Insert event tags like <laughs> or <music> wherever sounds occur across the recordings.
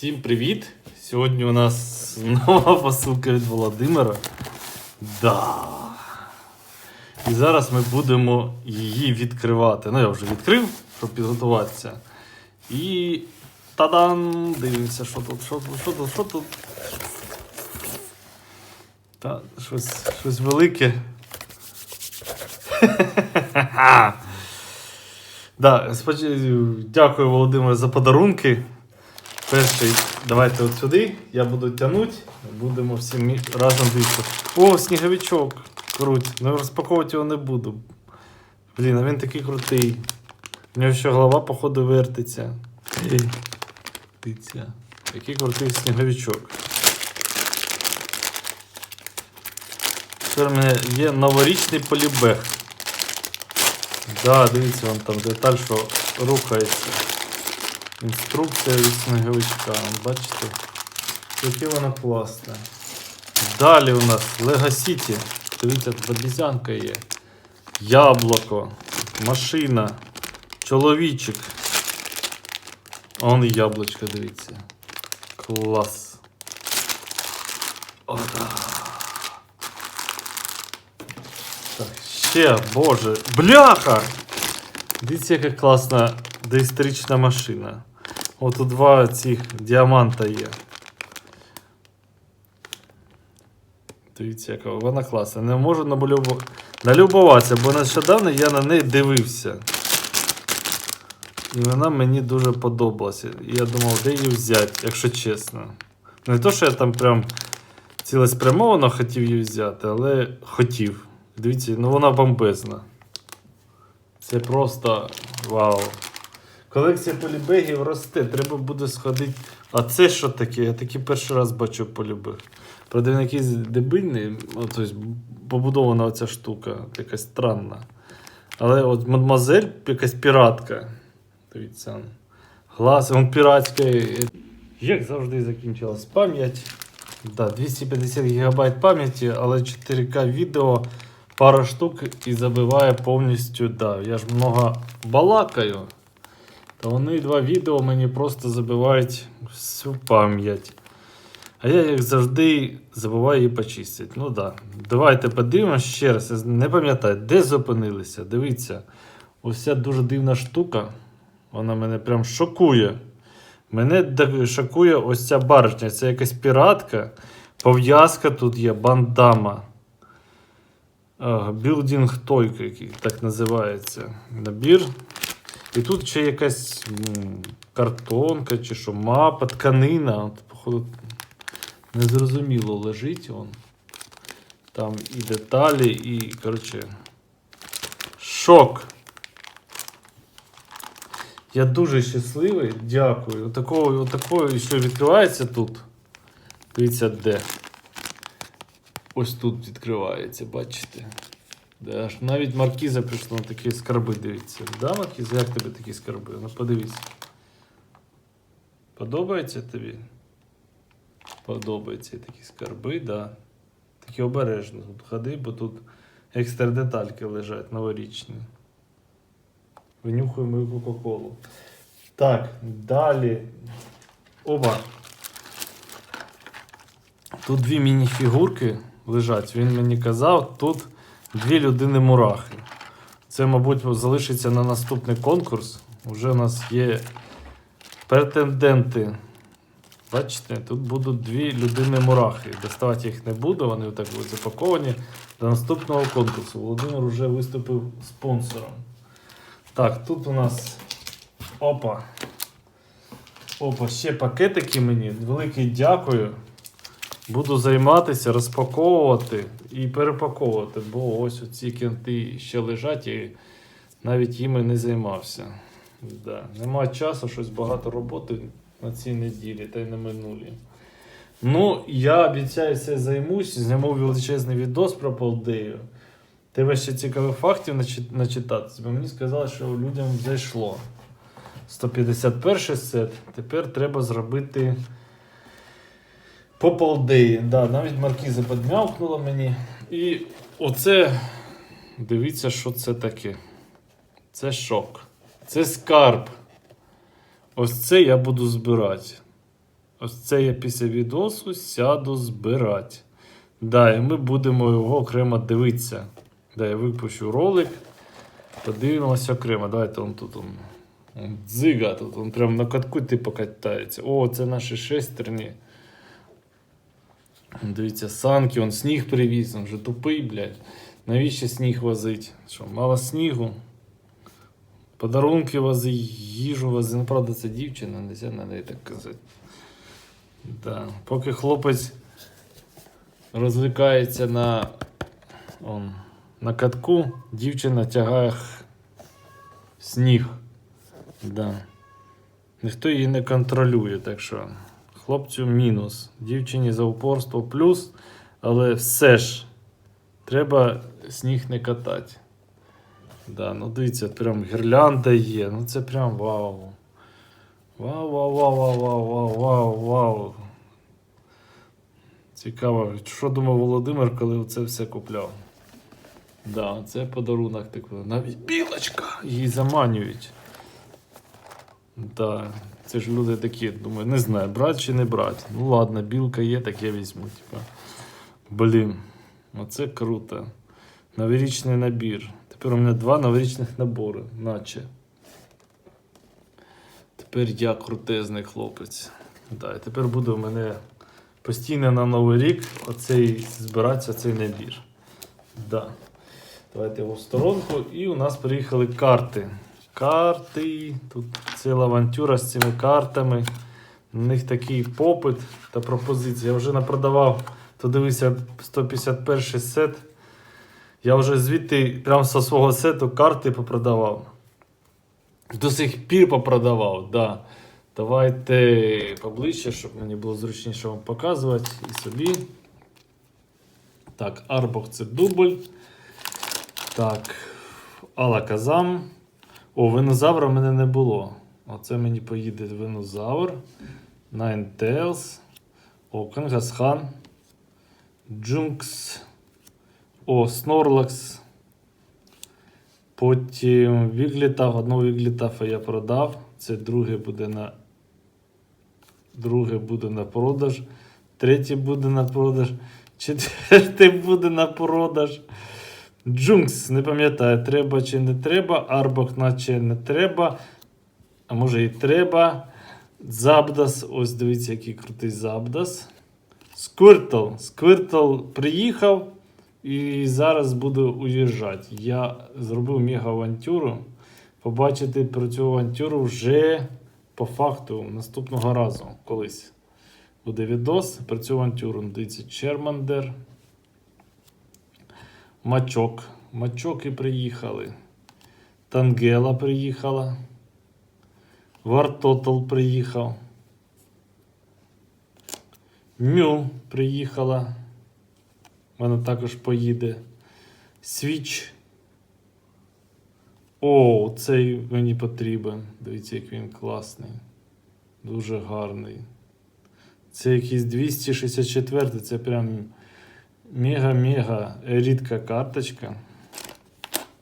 Всім привіт! Сьогодні у нас нова посилка від Володимира. Да. І зараз ми будемо її відкривати. Ну, я вже відкрив, щоб підготуватися. І та-дам! Дивимося, що тут, що тут, що тут, що тут. Та, щось, щось велике. <laughs> Да, Дякую, Володимир, за подарунки. Перший, давайте от сюди, я буду тягнути, будемо всі разом дивитися. О, сніговичок. Круть. Ну розпаковувати його не буду. Блін, а він такий крутий. У нього ще голова, походу, вертиться. Дивіться. Який крутий сніговичок. Тепер у мене є новорічний полібег. Да, дивіться, вон там деталь, що рухається. Інструкція від сніговичка. Вон, Бачите? Яке вона класне. Далі у нас Lego City. Дивіться, тут обізянка є. Яблуко, машина, чоловічик. І яблучко, дивіться. Клас. Ода. Так, ще, боже. Бляха! Дивіться, яка класна доісторична машина. От тут два цих діаманта є. Дивіться, яка вона класна. Не можу налюбу... налюбуватися, бо нещодавно я на неї дивився. І вона мені дуже подобалася. І я думав, де її взяти, якщо чесно. Не то, що я там прям цілеспрямовано хотів її взяти, але хотів. Дивіться, ну вона бомбезна. Це просто вау. Колекція полібегів росте, треба буде сходити. А це що таке? Я таки перший раз бачу полібег. Правда, він якийсь дебильний, ну, тобто побудована оця штука, якась странна. Але от мадемуазель, якась піратка. Дивіться. Глаз, він піратська. Як завжди закінчилась пам'ять. Да, 250 ГБ пам'яті, але 4К відео, пара штук і забиває повністю. Да, я ж много балакаю. То вони два відео мені просто забивають всю пам'ять. А я, як завжди, забуваю її почистити. Ну так. Да. Давайте подивимося ще раз. Не пам'ятаю, де зупинилися. Дивіться, ось ця дуже дивна штука. Вона мене прям шокує. Мене шокує ось ця баришня. Це якась піратка. Пов'язка тут є, бандама. Білдінг тойка, який так називається. Набір. І тут ще якась картонка чи що, мапа, тканина. От, походу, незрозуміло лежить он. Там і деталі, і, коротше, шок. Я дуже щасливий, дякую. Отакого, отакого, що відкривається тут. Дивіться, де. Ось тут відкривається, бачите? Навіть маркіза прийшла на такі скарби, дивіться. Да, маркіза, як тобі такі скарби? Ну подивись. Подобається тобі? Подобаються такі скарби, да. Такі обережно тут ходи, бо тут екстра детальки лежать новорічні. Винюхуємо мою Кока-Колу. Так, далі. Оба. Тут дві міні-фігурки лежать. Він мені казав, тут дві людини мурахи. Це, мабуть, залишиться на наступний конкурс. Уже у нас є претенденти. Бачите, тут будуть дві людини мурахи. Доставати їх не буду, вони так будуть запаковані до наступного конкурсу. Володимир вже виступив спонсором. Так, тут у нас. Опа. Опа, ще пакетики мені. Велике дякую. Буду займатися, розпаковувати і перепаковувати, бо ось ці кенти ще лежать і навіть їми не займався. Да. Нема часу, щось багато роботи на цій неділі та й на минулі. Ну, я обіцяю це займусь, зніму величезний відос про Полдею. Тебе ще цікавих фактів начи- начитатися, бо мені сказали, що людям зайшло. 151 сет. Тепер треба зробити по полдеї. Да, навіть маркіза підмявкнула мені. І оце. Дивіться, що це таке. Це шок. Це скарб. Ось це я буду збирати. ось це я після відосу сяду збирати. Да, і ми будемо його окремо дивитися. Да, я випущу ролик. Подивимося окремо. Давайте он тут он дзига, тут он прям на катку типу катається. О, це наші шестерні. Дивіться, санки, он сніг привіз, він вже тупий, блядь. Навіщо сніг возить? Що, мало снігу? Подарунки вози, їжу вози. Ну, правда, це дівчина, не на неї так казати. Да. Поки хлопець розвлікається на, он, на катку, дівчина тягає сніг. Да. Ніхто її не контролює, так що хлопцю мінус. Дівчині за упорство плюс, але все ж треба сніг не катати. Да, ну дивіться, прям гірлянда є. Ну це прям вау. Вау, вау, вау, вау, вау, вау, вау, вау. Цікаво, що думав Володимир, коли це все купляв. Да, це подарунок такий. Навіть білочка її заманюють. Да, це ж люди такі, думаю, не знаю, брати чи не брати. Ну ладно, білка є, так я візьму. Типа. Блін, оце круто. Новорічний набір. Тепер у мене два новорічних набори, наче. Тепер я крутезний хлопець. Да, і тепер буде у мене постійно на Новий рік оцей збиратися цей набір. Да. Давайте його в сторонку. І у нас приїхали карти. Карти. Тут ціла авантюра з цими картами. На них такий попит та пропозиція. Я вже напродавав, то дивися 151 сет. Я вже звідти, прямо зі свого сету, карти попродавав. До сих пір попродавав, да. Давайте поближче, щоб мені було зручніше вам показувати і собі. Так, Арбох це дубль. Так, Алла Казам. О, винозавра в мене не було. Оце мені поїде винозавр. Nine Tails. О, Кангасхан. Джункс. О, Снорлакс. Потім Віглітаф. Одного Віглітафа я продав. Це друге буде на. Друге буде на продаж. Третє буде на продаж. Четверте буде на продаж. Джункс, не пам'ятаю, треба чи не треба. Арбок, наче не треба. А може і треба. Забдас. Ось дивіться, який крутий Забдас. Сквиртл. Сквиртл приїхав і зараз буду уїжджати. Я зробив мега-авантюру. Побачити про цю авантюру вже по факту наступного разу колись. Буде відос про цю авантюру. Дивіться, Чермандер. Мачок. Мачоки приїхали. Тангела приїхала. Вартотл приїхав. Мю приїхала. Вона також поїде. Свіч. О, цей мені потрібен. Дивіться, як він класний. Дуже гарний. Це якийсь 264, це прям мега-мега рідка карточка.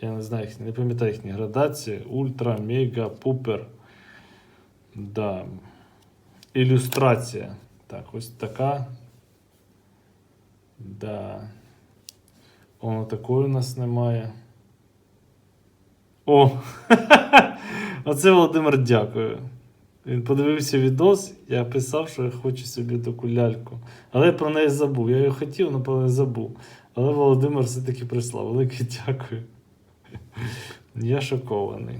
Я не знаю, не пам'ятаю їхні градації. Ультра, мега, пупер. Да. Ілюстрація. Так, ось така. Да. Воно такої у нас немає. О! <laughs> Оце Володимир дякую. Він подивився відос, я писав, що я хочу собі таку ляльку. Але я про неї забув. Я її хотів, але про забув. Але Володимир все-таки прислав. Велике <laughs> дякую. Я шокований.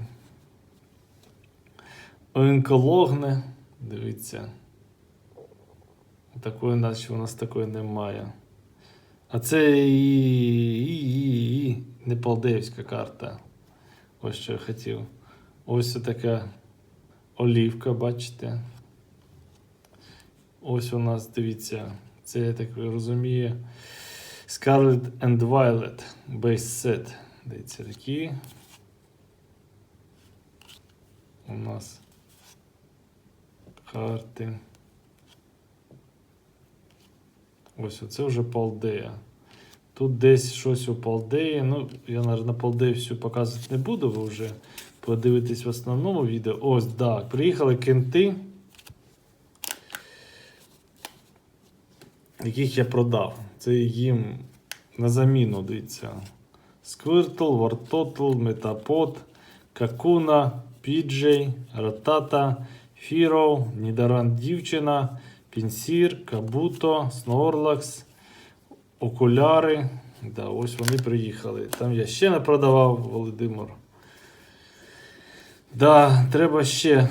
Онкологне. Дивіться. Такої, наче у нас такої немає. А це і, і, і, і не карта. Ось що я хотів. Ось така олівка, бачите. Ось у нас, дивіться, це я так розумію. Scarlet and Violet Base Set. Дивіться, такі. У нас карти. Ось оце вже Палдея. Тут десь щось у Палдеї. Ну, я, мабуть, Палдею всю показувати не буду, ви вже подивитесь в основному відео. Ось, так, приїхали кенти. яких я продав. Це їм на заміну, дивіться. Сквиртл, Вартотл, Метапод, Какуна, Піджей, Ратата, Фіро, Нідеран Дівчина, Пінсір, Кабуто, Снорлакс, Окуляри. Да, ось вони приїхали. Там я ще не продавав Володимир. Да, треба ще,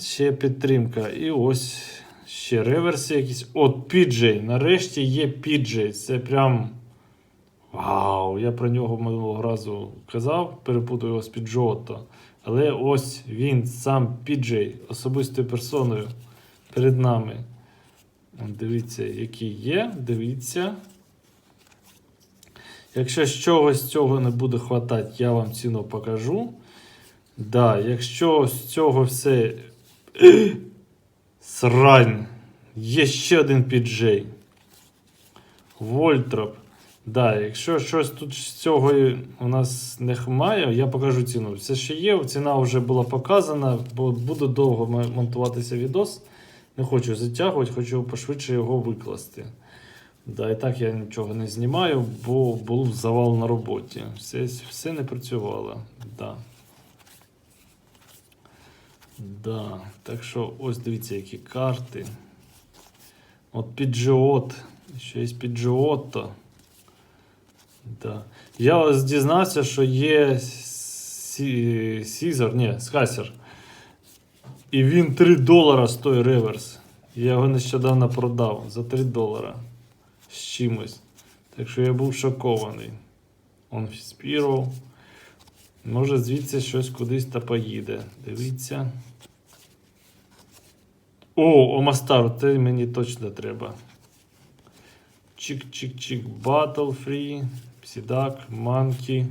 ще підтримка. І ось ще реверси якісь. От Піджей. Нарешті є Піджей. Це прям. Вау! Я про нього минулого разу казав, перепутав його з Піджото. Але ось він, сам Піджей, особистою персоною перед нами. Дивіться, який є. Дивіться. Якщо з чогось цього не буде хватати, я вам ціну покажу. Да, якщо з цього все <clears throat> срань, є ще один піджей. Вольтроп. Да, якщо щось тут з цього у нас не має, я покажу ціну. Все, що є, ціна вже була показана, бо буде довго монтуватися відос. Не хочу затягувати, хочу пошвидше його викласти. Да, і так я нічого не знімаю, бо був завал на роботі. Все, все не працювало. Да. Да. Так що ось дивіться, які карти. От піджиот. Ще є піджиотто. Да. Я ось дізнався, що є Сі- Сізер, ні, Скасер. І він 3 долара стоїть реверс. Я його нещодавно продав за 3 долара з чимось. Так що я був шокований. Он Спіро. Може звідси щось кудись та поїде. Дивіться. О, Омастар, це мені точно треба. Чик-чик-чик, Battle Free, Псідак, Манкі.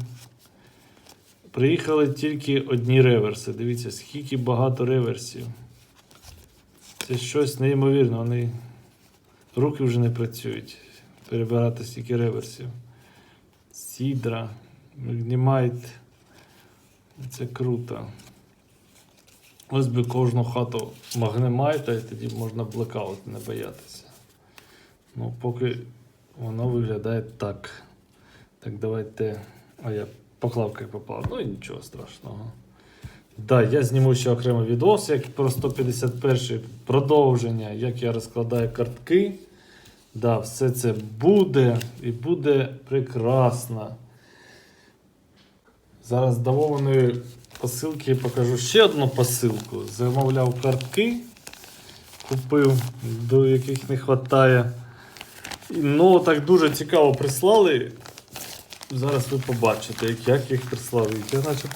Приїхали тільки одні реверси. Дивіться, скільки багато реверсів. Це щось неймовірне. Вони руки вже не працюють. Перебирати стільки реверсів. Сідра, Магнімайт. Це круто. Ось би кожну хату магнемайта, і тоді можна блекаут не боятися. Ну, поки воно виглядає так. Так, давайте. А я поклав як попав. Ну і нічого страшного. Да, я зніму ще окремий відос, як про 151 продовження, як я розкладаю картки. Да, все це буде і буде прекрасно. Зараз здавованої посилки покажу ще одну посилку. Замовляв картки, купив, до яких не вистачає. Ну, так дуже цікаво прислали. Зараз ви побачите, як, як їх прислали. Я, значить,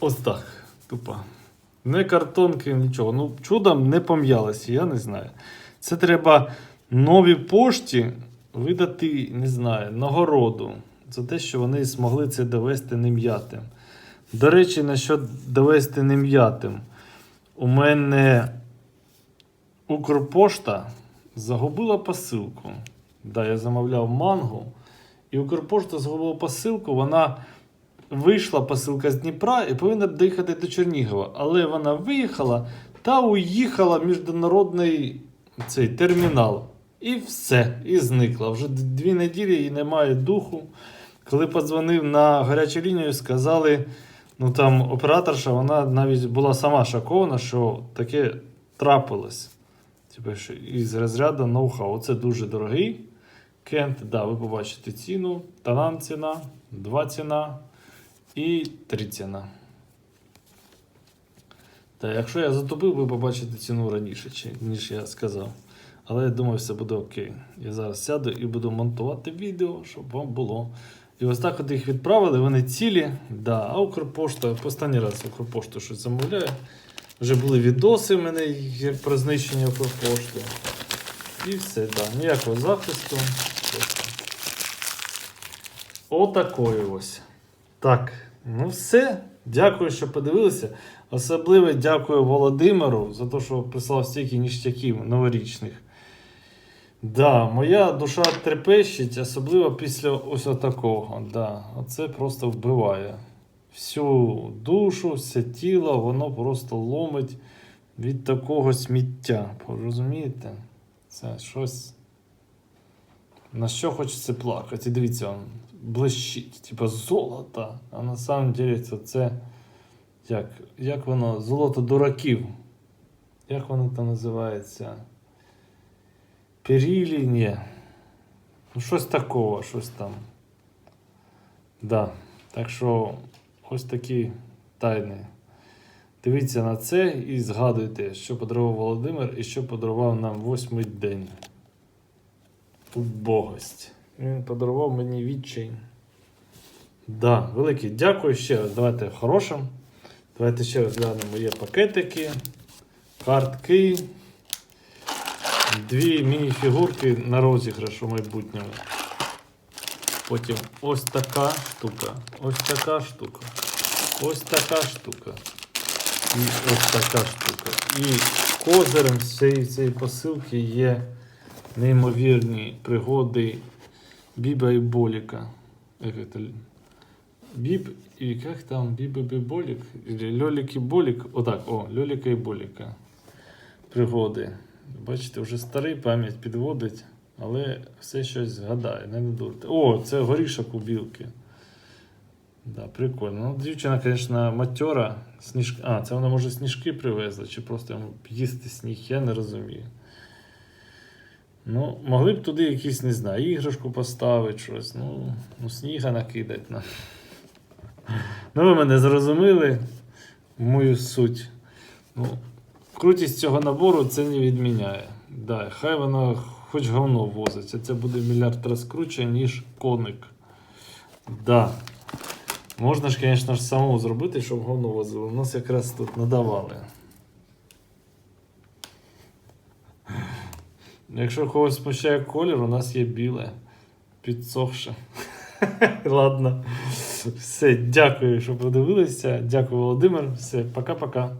ось так. Тупо. Не картонки, нічого. Ну, чудом не пом'ялося, я не знаю. Це треба новій пошті видати, не знаю, нагороду за те, що вони змогли це довести нем'ятим. До речі, насчет довести нем'ятим. У мене Укрпошта загубила посилку. Да, я замовляв мангу. І Укрпошта загубила посилку. Вона вийшла посилка з Дніпра і повинна доїхати до Чернігова. Але вона виїхала та уїхала в міжнародний цей термінал. І все, і зникла. Вже дві неділі і немає духу. Коли подзвонив на гарячу лінію, сказали, ну там операторша, вона навіть була сама шокована, що таке трапилось. Типу, що із розряду ноу-хау. Це дуже дорогий кент. Да, ви побачите ціну. Талант ціна, 2 ціна і 3 ціна. Та якщо я затопив, ви побачите ціну раніше, ніж я сказав. Але я думаю, все буде окей. Я зараз сяду і буду монтувати відео, щоб вам було. І ось так от їх відправили, вони цілі. Да, а Укрпошта, останній раз Укрпошту щось замовляє. Вже були відоси в мене як про знищення Укрпошти. І все, да. Ніякого захисту. Отакої ось. Так, ну все. Дякую, що подивилися. Особливо дякую Володимиру за те, що прислав стільки ніштяків новорічних. Да, моя душа трепещить, особливо після ось такого. Да, оце просто вбиває. Всю душу, все тіло, воно просто ломить від такого сміття. Розумієте? Це щось На що хочеться плакати? Дивіться, он блищить, типа золото. А на самом деле це, це як, як воно? Золото дураків. Як воно там називається? Перілі? Ні. Ну, щось такого, щось там. Да. Так що ось такі тайни. Дивіться на це і згадуйте, що подарував Володимир і що подарував нам восьмий день. Убогость. Він подарував мені відчай. Да, велике дякую ще раз. Давайте хорошим. Давайте ще раз глянемо. Є пакетики, картки, дві міні-фігурки на розіграш у майбутньому. Потім ось така штука, ось така штука, ось така штука. І ось така штука. І козирем всієї цієї посилки є неймовірні пригоди Біба і Боліка. Біб і як там Біб і Болік? Льолік і Болік. Отак, о, Льоліка і Боліка. Пригоди. Бачите, вже старий пам'ять підводить, але все щось згадає, не дурте. О, це горішок у білки. Да, прикольно. Ну, дівчина, звісно, матьора. Сніжки... А, це вона може сніжки привезла, чи просто йому їсти сніг, я не розумію. Ну, могли б туди якісь, не знаю, іграшку поставити, щось. Ну, ну сніга накидать нам. Ну, ви мене зрозуміли, мою суть. Ну, крутість цього набору це не відміняє. Да, хай воно хоч говно возить, а це буде мільярд раз круче, ніж коник. Да. Можна ж, звісно ж, самому зробити, щоб говно возило. У нас якраз тут надавали. Якщо когось смущає колір, у нас є біле. Підсохше. <laughs> Ладно. Все, дякую, що подивилися. Дякую, Володимир. Все, пока-пока.